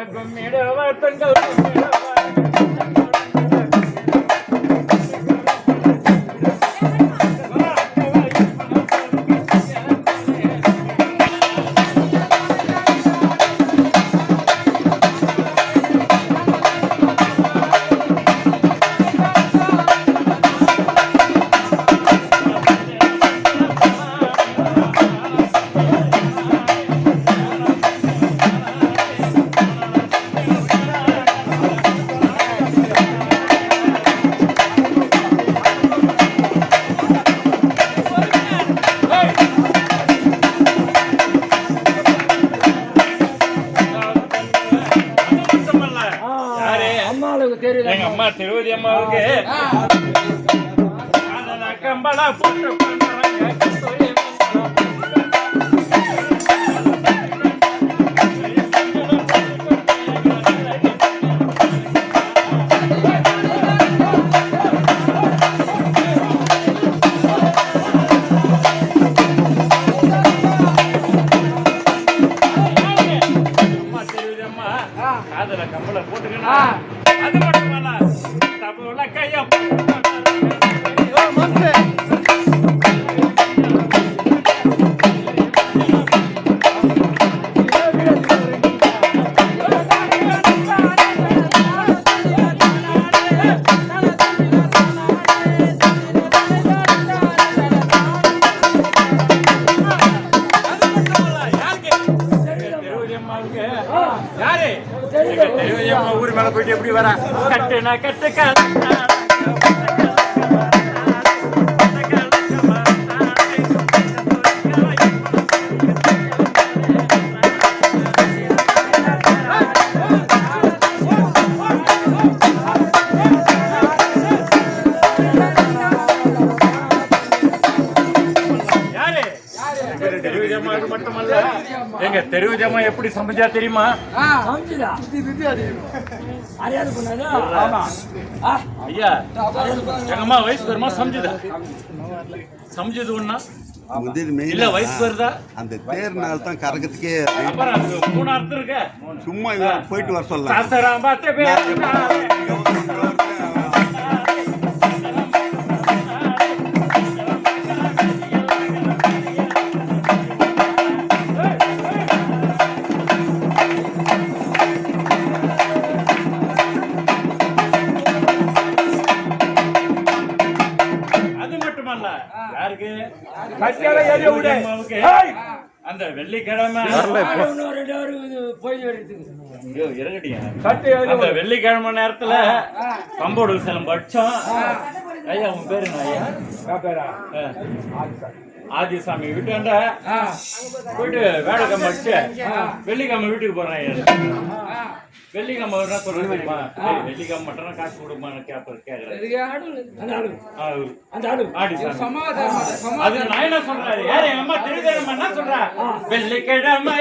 அம்மா இடவர் பெண்கள் எங்க அம்மா திருவதி அம்மாவுக்கு காதல கம்பளா போட்டு காதல கம்பள போட்டுக்கணும். ஊர் மேல போயிட்டு எப்படி வரா? கட்டுனா கட்டு out. அம்மாவுக்கு மட்டுமல்ல. எங்க திருவதி அம்மா எப்படி சமைச்சா தெரியுமா? ஐயா எங்க அம்மா வயசு வருமா? சமைச்சுதா? சமைச்சது இது இல்ல வயசு வருதா? அந்த தேர்னால தான் கறக்கிறதுக்கே மூணு அர்த்தம் இருக்க. சும்மா போயிட்டு வர சொல்லலாம் போய் வருதுக்கு ஐயோ, இருங்கடியா. அந்த வெள்ளிக்கிழமை நேரத்துல பம்போடு சிலம் படிச்சோம். ஐயா உன் பேரு ஐயா? ஆ. ஆதிசாமி வீட்டாண்ட போயிட்டு வேலைக்கிழமை அடிச்சு வெள்ளிக்கிழமை வீட்டுக்கு போறேன் வெள்ளிக்கிழமை என்ன சொல்றது தெரியுமா? வெள்ளிக்கிழமை மட்டும் காசு கொடுமான்னு கேப்ப கேக்குறேன் அது நான் என்ன சொல்றேன்? யாரு எங்க அம்மா திருவிழா என்ன சொல்றா? வெள்ளிக்கிழமை